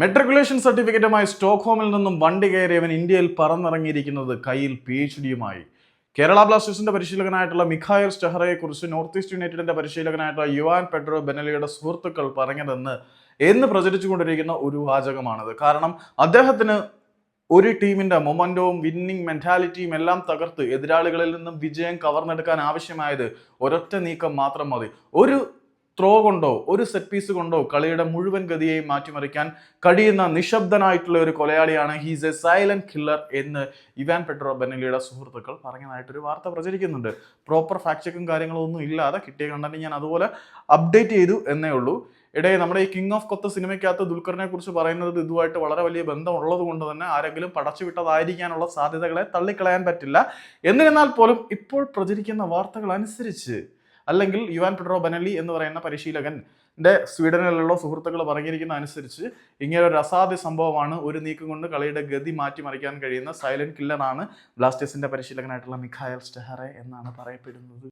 Matriculation സർട്ടിഫിക്കറ്റുമായി സ്റ്റോക്ക്ഹോമിൽ നിന്നും വണ്ടി കയറിയവൻ ഇന്ത്യയിൽ പറന്നിറങ്ങിയിരിക്കുന്നത് കയ്യിൽ പി എച്ച് ഡിയുമായി. കേരള ബ്ലാസ്റ്റേഴ്സിന്റെ പരിശീലകനായിട്ടുള്ള മിഖായൽ സ്റ്റെഹറയെക്കുറിച്ച് നോർത്ത് ഈസ്റ്റ് യുണൈറ്റഡിന്റെ പരിശീലകനായിട്ടുള്ള യുവാൻ പെഡ്രോ ബെനലിയുടെ സുഹൃത്തുക്കൾ പറഞ്ഞതെന്ന് എന്ന് പ്രചരിച്ചുകൊണ്ടിരിക്കുന്ന ഒരു വാചകമാണത്. കാരണം അദ്ദേഹത്തിന് ഒരു ടീമിന്റെ മൊമെന്റവും വിന്നിംഗ് മെന്റാലിറ്റിയും എല്ലാം തകർത്ത് എതിരാളികളിൽ നിന്നും വിജയം കവർന്നെടുക്കാൻ ആവശ്യമായത് ഒരൊറ്റ നീക്കം മാത്രം മതി. ഒരു ത്രോ കൊണ്ടോ ഒരു സെറ്റ് പീസ് കൊണ്ടോ കളിയുടെ മുഴുവൻ ഗതിയെയും മാറ്റിമറിക്കാൻ കഴിയുന്ന നിശബ്ദനായിട്ടുള്ള ഒരു കൊലയാളിയാണ്. ഹീസ് എ സൈലന്റ് കില്ലർ എന്ന് ഇവാൻ പെട്രോ ബെനലിയുടെ സുഹൃത്തുക്കൾ പറഞ്ഞതായിട്ടൊരു വാർത്ത പ്രചരിക്കുന്നുണ്ട്. പ്രോപ്പർ ഫാക്ട് ചെക്കും കാര്യങ്ങളും ഒന്നും ഇല്ലാതെ കിട്ടിയ കണ്ടന്റ് ഞാൻ അതുപോലെ അപ്ഡേറ്റ് ചെയ്തു എന്നേ ഉള്ളൂ. ഇടയിൽ നമ്മുടെ ഈ കിങ് ഓഫ് കൊത്ത സിനിമയ്ക്കകത്ത് ദുൽഖറിനെ കുറിച്ച് പറയുന്നത് ഇതുമായിട്ട് വളരെ വലിയ ബന്ധമുള്ളത് കൊണ്ട് തന്നെ ആരെങ്കിലും പടച്ചുവിട്ടതായിരിക്കാനുള്ള സാധ്യതകളെ തള്ളിക്കളയാൻ പറ്റില്ല. എന്നിരുന്നാൽ പോലും ഇപ്പോൾ പ്രചരിക്കുന്ന വാർത്തകൾ അനുസരിച്ച് അല്ലെങ്കിൽ യുവാൻ പെട്രോ ബനലി എന്ന് പറയുന്ന പരിശീലകൻ എന്റെ സ്വീഡനിലുള്ള സുഹൃത്തുക്കൾ പറഞ്ഞിരിക്കുന്ന അനുസരിച്ച് ഇങ്ങനെ ഒരു അസാധ്യ സംഭവമാണ് ഒരു നീക്കം കൊണ്ട് കളിയുടെ ഗതി മാറ്റിമറിക്കാൻ കഴിയുന്ന സൈലന്റ് കില്ലറാണ് ബ്ലാസ്റ്റേഴ്സിന്റെ പരിശീലകനായിട്ടുള്ള മിഖായൽ സ്റ്റെഹറെ എന്നാണ് പറയപ്പെടുന്നത്.